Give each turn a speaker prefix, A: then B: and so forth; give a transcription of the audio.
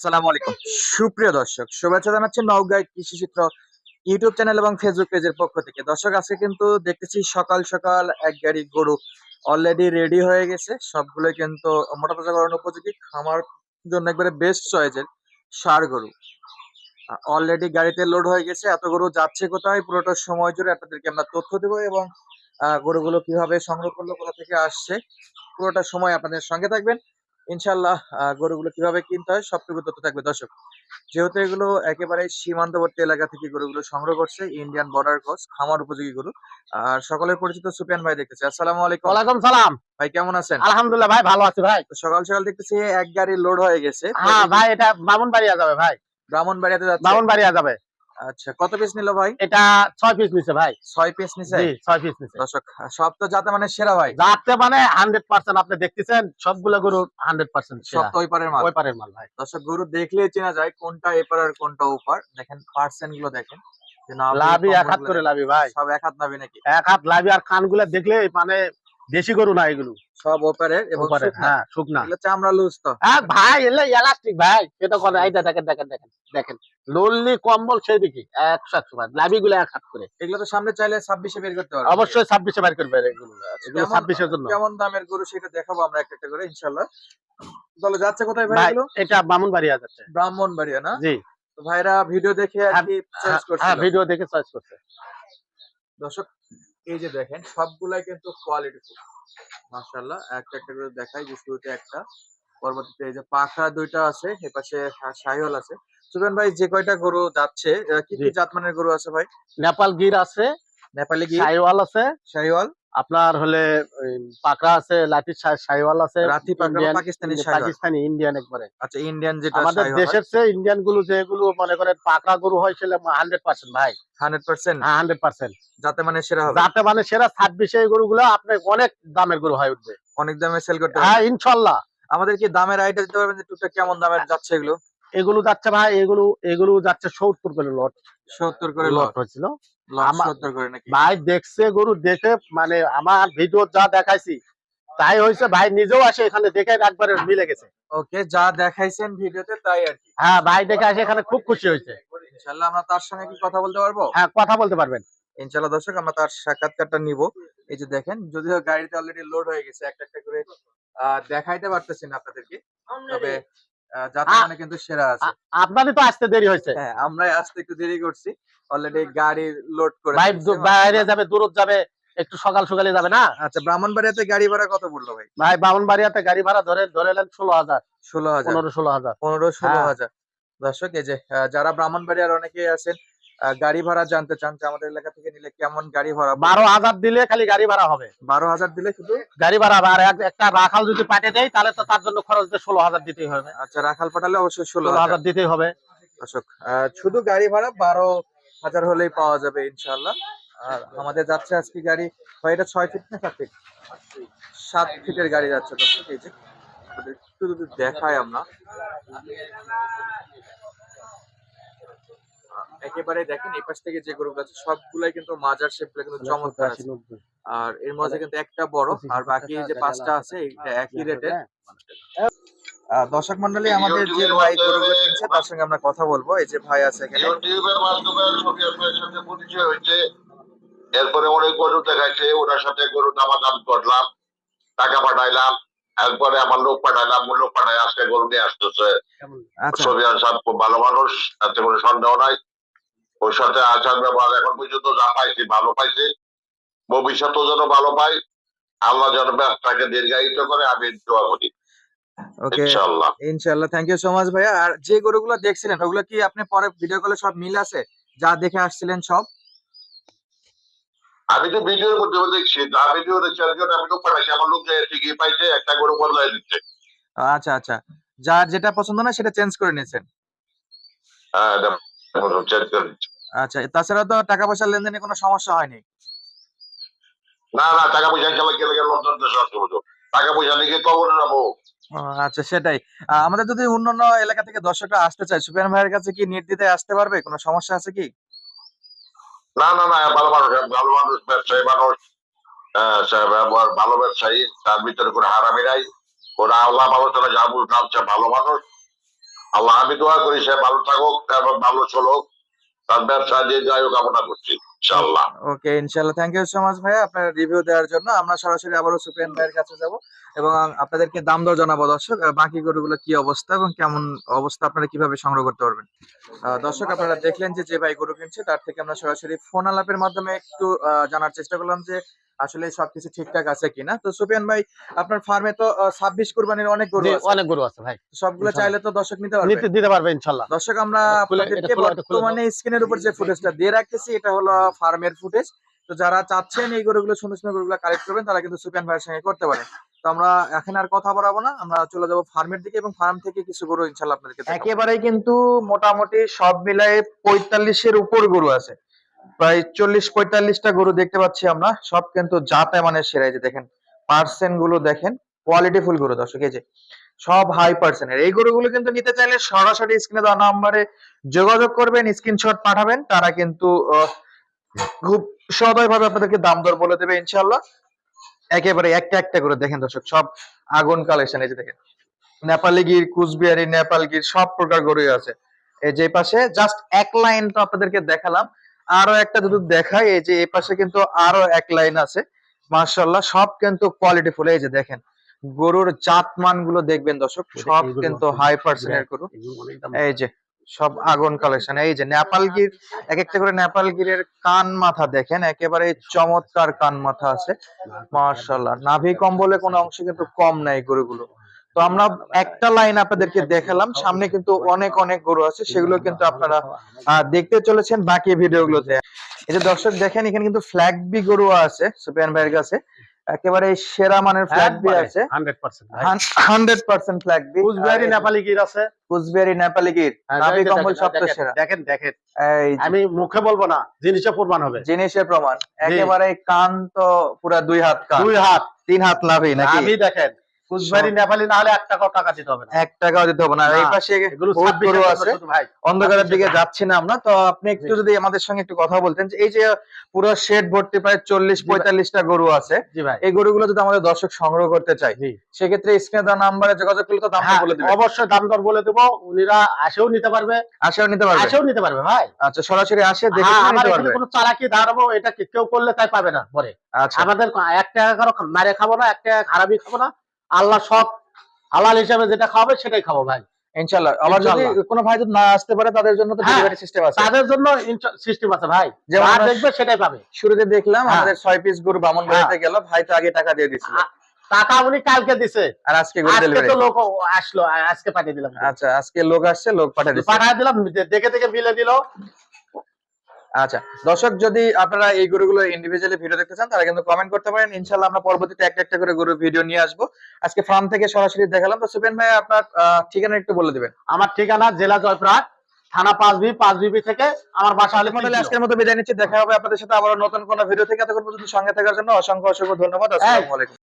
A: আসসালামু আলাইকুম। সুপ্রিয় দর্শক, শুভেচ্ছা জানাচ্ছি নওগাঁ কৃষি চিত্র ইউটিউব চ্যানেল এবং ফেসবুক পেজের পক্ষ থেকে। দর্শক, আজকে কিন্তু দেখতেছি সকাল সকাল এক গাড়ি গরু অলরেডি রেডি হয়ে গেছে। সবগুলো কিন্তু মোটা তাজা করার উপযোগী। খামার জন্য একবারে বেস্ট চয়েসের সার গরু। অলরেডি গাড়িতে লোড হয়ে গেছে। এত গরু যাচ্ছে কোথায়? পুরোটা সময় জুড়ে আপনাদেরকে আমরা তথ্য দেবো এবং গরুগুলো কীভাবে সংগ্রহ করল, কোথা থেকে আসছে? পুরোটা সময় আপনাদের সঙ্গে থাকবেন। ইনশাল্লাহ গরুগুলো কীভাবে কিনতে হয় সবটুকু তথ্য থাকবে। দর্শক যেহেতু এগুলো একেবারে সীমান্তবর্তী এলাকা থেকে গরুগুলো সংগ্রহ করছে ইন্ডিয়ান বর্ডার ক্রস খামার উপযোগী গরু। আর সকলের পরিচিত সুপিয়ান ভাই দেখতেছি। আসসালামু আলাইকুম।
B: ওয়ালাইকুম সালাম।
A: ভাই কেমন আছেন?
B: আলহামদুলিল্লাহ ভাই ভালো আছি ভাই।
A: তো সকাল সকাল দেখতেছি এক গাড়ি লোড হয়ে গেছে।
B: হ্যাঁ ভাই এটা বামুনবাড়িয়া যাবে ভাই।
A: ব্রাহ্মণবাড়িয়াতে যাচ্ছে।
B: বামুনবাড়িয়া যাবে।
A: আচ্ছা কত পিস নিল ভাই?
B: এটা ছয় পিস নিছে ভাই।
A: ছয় পিস নিছে?
B: ছয় পিস নিছে।
A: দর্শক সব তো যাতে মানে সেরা ভাই।
B: যাতে মানে হান্ড্রেড পার্সেন্ট আপনি দেখতেছেন সবগুলো গরু হান্ড্রেড পার্সেন্ট
A: সব তো ওই পারের মাল।
B: ওই পারের মাল ভাই।
A: দর্শক গরু দেখলেই চেনা যায় কোনটা এপার আর কোনটা ওপার দেখেন পার্সেন্টগুলো দেখেন।
B: লাভি এক হাত করে লাভি ভাই।
A: সব এক হাত নাবি নাকি?
B: এক হাত লাভি আর কানগুলো দেখলে মানে দেশি গরু না এগুলো?
A: সব
B: ওপারে। হ্যাঁ শুকনা।
A: এগুলো চামড়া লুজ তো।
B: হ্যাঁ ভাই এলে এলাস্টিক ভাই। এটা করে এইটা দেখেন দেখেন দেখেন দেখেন। লল্লি কম্বল সেই দিকে একশো একশো ভাই লাভি গুলো এক হাত করে।
A: এগুলো তো সামনে চাইলে ছাব্বিশে বের করতে পারবে।
B: অবশ্যই ছাব্বিশে বের করবে এগুলো। এগুলো
A: কেমন-
B: ছাব্বিশের জন্য।
A: কেমন দামের গরু সেটা দেখাবো আমরা একটা একটা করে ইনশাল্লাহ তাহলে যাচ্ছে কোথায় ভাই এগুলো?
B: এটা বামুনবাড়িয়া যাচ্ছে।
A: ব্রাহ্মণবাড়িয়া না?
B: জি।
A: তো ভাইরা ভিডিও দেখে আর কি চয়েস করছে
B: হ্যাঁ ভিডিও দেখে চয়েস করছে।
A: দর্শক এই যে দেখেন সবগুলাই কিন্তু কোয়ালিটি ফুল একটা একটা করে দেখাই যে শুরুতে একটা পরবর্তীতে এই যে পাখা দুইটা আছে এপাশে শাহিওল আছে। সুবেন ভাই যে কয়টা গরু যাচ্ছে কি কি। জাতমানের গরু আছে ভাই?
B: নেপাল গির আছে
A: নেপালি গির।
B: সাইওয়াল আছে।
A: শাহিওয়াল।
B: আপনার হলে পাকড়া আছে লাঠি সাইওয়াল আছে
A: রাথি পাকড়া, পাকিস্তানি
B: পাকিস্তানি ইন্ডিয়ান একবারে।
A: আচ্ছা ইন্ডিয়ান যেটা
B: আমাদের দেশের চেয়ে ইন্ডিয়ানগুলো যেগুলো মনে করেন পাকড়া গরু হয় সেটা হান্ড্রেড পার্সেন্ট ভাই।
A: হান্ড্রেড পার্সেন্ট
B: হ্যাঁ হান্ড্রেড পার্সেন্ট
A: যাতে মানে সেরা হবে?
B: যাতে মানে সেরা ছাব্বিশে এই গরুগুলো আপনার অনেক দামের গরু হয়ে উঠবে।
A: অনেক দামে সেল করতে
B: হ্যাঁ
A: হবে
B: ইনশাল্লাহ।
A: আমাদের কি দামের আইডিয়া দিতে পারবেন যে টুকটাক কেমন দামের যাচ্ছে এগুলো?
B: এগুলো যাচ্ছে ভাই এগুলো এগুলো যাচ্ছে সত্তর করে লট।
A: সত্তর করে
B: লট
A: লট।
B: হয়েছিল। ভাই দেখছে গরু দেখে মানে আমার ভিডিও যা দেখাইছি তাই হয়েছে ভাই নিজেও আসে এখানে দেখে একবারে মিলে গেছে।
A: ওকে যা দেখাইছেন ভিডিওতে তাই আর কি।
B: হ্যাঁ ভাই দেখে আসে এখানে খুব খুশি হয়েছে।
A: ইনশাল্লাহ আমরা তার সঙ্গে কি কথা বলতে পারব?
B: হ্যাঁ কথা বলতে পারবেন।
A: ইনশাল্লাহ দর্শক আমরা তার সাক্ষাৎকারটা নিব। এই যে দেখেন যদিও গাড়িতে অলরেডি লোড হয়ে গেছে একটা একটা করে আহ, দেখাইতে পারতেছি না আপনাদেরকে। তবে আহ, যাতে
B: আ-
A: মানে কিন্তু সেরা আছে।
B: আপনাদের তো আসতে দেরি হয়েছে।
A: হ্যাঁ আমরাই আসতে একটু দেরি করছি। অলরেডি গাড়ি লোড করে
B: ভাই বাইরে যাবে দূরত যাবে একটু সকাল সকালে যাবে না?
A: আচ্ছা ব্রাহ্মণবাড়িয়াতে গাড়ি ভাড়া কত পড়ল ভাই?
B: ভাই ব্রাহ্মণবাড়িয়াতে গাড়ি ভাড়া ধরে ধরে নেন ষোলো হাজার।
A: ষোলো হাজার।
B: পনেরো ষোলো হাজার।
A: পনেরো ষোলো
B: হ্যাঁ।
A: হাজার। দর্শক এই যে যারা ব্রাহ্মণবাড়িয়ার অনেকেই আছেন গাড়ি ভাড়া জানতে চান যে আমাদের এলাকা থেকে নিলে কেমন গাড়ি ভাড়া?
B: বারো হাজার দিলে খালি গাড়ি ভাড়া হবে।
A: বারো হাজার দিলে শুধু?
B: গাড়ি ভাড়া আর একটা রাখাল যদি পাঠিয়ে দেয় তাহলে তো তার জন্য খরচ ষোলো হাজার দিতেই হবে।
A: আচ্ছা রাখাল পাঠালে অবশ্যই ষোলো হাজার।
B: দিতেই হবে।
A: দর্শক আহ, শুধু গাড়ি ভাড়া বারো হাজার হলেই পাওয়া যাবে ইনশাল্লাহ আর আমাদের যাচ্ছে আজকে গাড়ি হয় এটা ছয় ফিট না সাত ফিট সাত ফিটের গাড়ি যাচ্ছে। দর্শক এই যে আপনাদের একটু যদি দেখাই আমরা। একেবারে দেখেন এই পাশ থেকে যে গরুগুলো আছে সবগুলাই কিন্তু মাজার শেপ কিন্তু চমৎকার আছে। আর এর মধ্যে কিন্তু একটা বড় আর বাকি যে পাঁচটা আছে এটা একই রেটের দর্শক মন্ডলী আমাদের যে ভাই গরুগুলো কিনছে তার সঙ্গে আমরা কথা বলব। এই যে ভাই আছে এখানে।
C: ইউটিউবের মাধ্যমে ভাইয়ের সাথে পরিচয় হয়েছে। এরপরে অনেক গরু দেখাইছে ওনার সাথে গরু দামাদাম করলাম টাকা পাঠাইলাম এরপরে আমার লোক পাঠাইলাম লোক পাঠাই আজকে গরু নিয়ে আসতেছে।
A: আচ্ছা।
C: সোফিয়ান সাহেব খুব ভালো মানুষ তাতে কোনো সন্দেহ নাই। ওর সাথে আচার ব্যবহার এখন পর্যন্ত যা পাইছি ভালো পাইছি। ভবিষ্যতেও যেন ভালো পাই আল্লাহ যেন ব্যবসাকে দীর্ঘায়িত করে আমি দোয়া করি।
A: ওকে
C: ইনশাআল্লাহ।
A: ইনশাআল্লাহ থ্যাংক ইউ সো মাচ ভাইয়া। আর যে গরুগুলো দেখছিলেন ওগুলো কি আপনি পরে ভিডিও কলে সব মিল আছে? যা দেখে আসছিলেন সব?
C: আমি তো ভিডিওর মধ্যে দেখছি যা ভিডিও একজন আমি পাঠাইছি আমার লোক ঠিকই পাইছে একটা গরু বদলাই দিচ্ছে।
A: আচ্ছা আচ্ছা। যার যেটা পছন্দ না সেটা চেঞ্জ করে নিয়েছেন।
C: হ্যাঁ চেঞ্জ করে
A: আচ্ছা তাছাড়া তো টাকা পয়সা লেনদেনে কোনো সমস্যা হয়নি?
C: না না টাকা পয়সা গেলে গেলে গেলে লন্ডন দেশে আসতে হতো টাকা পয়সা নিয়ে কবরে যাব
A: আচ্ছা সেটাই। আমাদের যদি অন্যান্য এলাকা থেকে দর্শকরা আসতে চায় ভাইয়ের কাছে কি নির্দ্বিতে আসতে পারবে? কোনো সমস্যা আছে কি?
C: না না না ভালো মানুষ ভালো মানুষ ব্যবসায়ী মানুষ ভালো ব্যবসায়ী তার ভিতরে কোনো হারামি নাই। ওরা আল্লাহ আলোচনা যা বুঝলাম সে ভালো মানুষ। আল্লাহ আমি দোয়া করি সে ভালো থাকুক এবং ভালো চলুক। তার ব্যবসা দীর্ঘায়ু কামনা করছি ইনশাল্লাহ
A: ওকে ইনশাল্লাহ থ্যাংক ইউ সো মাচ ভাইয়া, আপনার রিভিউ দেওয়ার জন্য। আমরা সরাসরি আবারও সুপেন ভাইয়ের কাছে যাব। এবং আপনাদেরকে দাম দর জানাব দর্শক। বাকি গরুগুলো কি অবস্থা এবং কেমন অবস্থা আপনারা কীভাবে সংগ্রহ করতে পারবেন? দর্শক আপনারা দেখলেন যে যে ভাই গরু কিনছে তার থেকে আমরা সরাসরি ফোন আলাপের মাধ্যমে একটু জানার চেষ্টা করলাম যে আসলে সবকিছু ঠিকঠাক আছে কিনা। তো সুপিয়ান ভাই আপনার ফার্মে তো ছাব্বিশ কুরবানির অনেক গরু আছে।
B: অনেক গরু আছে ভাই।
A: সবগুলো। চাইলে তো দর্শক নিতে পারবে।
B: নিতে দিতে পারবে ইনশাল্লাহ।
A: দর্শক আমরা আপনাদেরকে। বর্তমানে স্ক্রিনের উপর যে ফুটেজটা দিয়ে রাখতেছি এটা হলো ফার্মের ফুটেজ তো যারা চাচ্ছেন এই গরুগুলো সুন্দর সুন্দর গরুগুলো কালেক্ট করবেন তারা কিন্তু সুপিয়ান ভাইয়ের সঙ্গে করতে পারেন। তো আমরা এখন আর কথা না। আমরা চলে যাব ফার্মের দিকে এবং ফার্ম থেকে কিছু গরু ইনশাল্লাহ আপনাদেরকে একেবারেই কিন্তু মোটামুটি সব মিলায়ে পঁয়তাল্লিশের উপর গরু আছে। প্রায় চল্লিশ, পঁয়তাল্লিশটা গরু দেখতে পাচ্ছি আমরা। সব কিন্তু মানে যে দেখেন পার্সেন্টগুলো দেখেন কোয়ালিটি ফুল গরু দর্শক, এই যে সব হাই পার্সেন্টের এই গরুগুলো কিন্তু নিতে চাইলে সরাসরি স্ক্রিনে দেওয়া নাম্বারে যোগাযোগ করবেন স্ক্রিনশট পাঠাবেন, তারা কিন্তু খুব সদয় ভাবে আপনাদেরকে দাম দর বলে দেবে ইনশাল্লাহ একেবারে একটা একটা করে দেখেন দর্শক সব আগুন কালেকশন এই যে দেখেন। নেপালি গির কুচবিহারি নেপাল গির সব প্রকার গরুই আছে। এই যে পাশে জাস্ট এক লাইন তো আপনাদেরকে দেখালাম। আরও একটা যদি দেখাই এই যে এই পাশে কিন্তু আরও এক লাইন আছে। মার্শাল্লাহ সব কিন্তু কোয়ালিটি ফুল এই যে দেখেন। গরুর জাত মানগুলো দেখবেন দর্শক সব কিন্তু। হাই পার্সেন্টের গরু। এই যে সব আগুন কালেকশন এই যে নেপাল গির এক একটা করে নেপাল গিরের কান মাথা দেখেন একেবারে চমৎকার কান মাথা আছে। মার্শাল্লাহ নাভি কম্বলে কোনো অংশ কিন্তু কম নাই গরুগুলো। তো আমরা একটা লাইন আপনাদেরকে দেখালাম সামনে কিন্তু অনেক অনেক গরু আছে সেগুলো কিন্তু আপনারা দেখতে চলেছেন বাকি ভিডিওগুলোতে এই যে দর্শক দেখেন এখানে কিন্তু ফ্ল্যাগ বি গরু আছে সুপিয়ান ভাইয়ের কাছে। একেবারে সেরা মানের ফ্ল্যাগ বি আছে।
B: 100% ভাই।
A: হান্ড্রেড পার্সেন্ট ফ্ল্যাগ বি
B: কুচবিহারি নেপালি গির আছে।
A: কুচবিহারি নেপালি গির।
B: নাবি
A: কম্বল সবটা সেরা।
B: দেখেন দেখেন।
A: এই
B: আমি মুখে বলব না জিনিসে প্রমাণ হবে।
A: জিনিসে প্রমাণ। একেবারে কান তো পুরা দুই হাত কান।
B: দুই হাত।
A: তিন হাত লাভই নাকি?
B: আমি দেখেন। নেপালি না হলে এক টাকাও টাকা দিতে হবে না।
A: এক টাকাও দিতে হবে না। এই পাশে
B: এগুলো
A: বহুত
B: 26
A: গরু আছে। অন্ধকারের দিকে যাচ্ছি না আমরা। তো আপনি একটু যদি আমাদের সঙ্গে একটু কথা বলতেন যে এই যে পুরো শেড ভর্তি প্রায় চল্লিশ পঁয়তাল্লিশটা গরু আছে। এই গরুগুলো যদি আমাদের দর্শক সংগ্রহ করতে চাই সেক্ষেত্রে স্ক্রিনে দেওয়া নাম্বারে যোগাযোগ করলে তো দামটা
B: হ্যাঁ,
A: বলে দিবেন
B: অবশ্যই দাম দর বলে দেবো। উনিরা আসেও নিতে পারবে।
A: আশাও নিতে পারবে।
B: আসেও নিতে পারবে ভাই।
A: আচ্ছা সরাসরি আসে দেখে
B: হ্যাঁ,
A: নিতে পারবে।
B: কোনো চালাকি দাঁড়াবো এটা কেউ করলে তাই পাবে না পরে।
A: আচ্ছা।
B: আমাদের এক টাকা কারও মারে খাব না এক টাকা খারাপই খাব না। আল্লাহ সব হালাল হিসাবে যেটা খাওয়াবে সেটাই খাব ভাই।
A: ইনশাল্লাহ আবার যদি কোনো ভাই যদি না আসতে পারে তাদের জন্য তো
B: হ্যাঁ,
A: ডেলিভারি সিস্টেম আছে।
B: তাদের জন্য সিস্টেম আছে ভাই।
A: যেমন
B: যা দেখবে সেটাই পাবে।
A: শুরুতে দেখলাম
B: হ্যাঁ।
A: আমাদের পিস গরু বামন বাড়িতে গেল ভাই তো আগে টাকা দিয়ে দিছিল।
B: টাকা উনি কালকে দিছে।
A: আর আজকে গরু ডেলিভারি
B: তো লোক আসলো আজকে পাঠিয়ে দিলাম।
A: আচ্ছা আজকে লোক আসছে লোক পাঠিয়ে
B: পাঠিয়ে দিলাম দেখে দেখে বিলে দিল।
A: আচ্ছা দর্শক যদি আপনারা এই গরুগুলো ইন্ডিভিজুয়ালি ভিডিও দেখতে চান তারা কিন্তু কমেন্ট করতে পারেন। ইনশাল্লাহ আমরা পরবর্তীতে একটা একটা করে গরু ভিডিও নিয়ে আসব। আজকে ফার্ম থেকে সরাসরি দেখালাম। তো সুপেন ভাই আপনার ঠিকানা একটু বলে দিবেন।
B: আমার ঠিকানা জেলা জয়পুরহাট থানা পাঁচ বি পাঁচ বিবি থেকে আমার বাসা
A: তাহলে আজকের মতো বিদায় নিচ্ছি। দেখা হবে আপনাদের সাথে আবার নতুন কোনো ভিডিও থেকে। এতক্ষণ পর্যন্ত সঙ্গে থাকার জন্য অসংখ্য অসংখ্য ধন্যবাদ। আসসালামু আলাইকুম।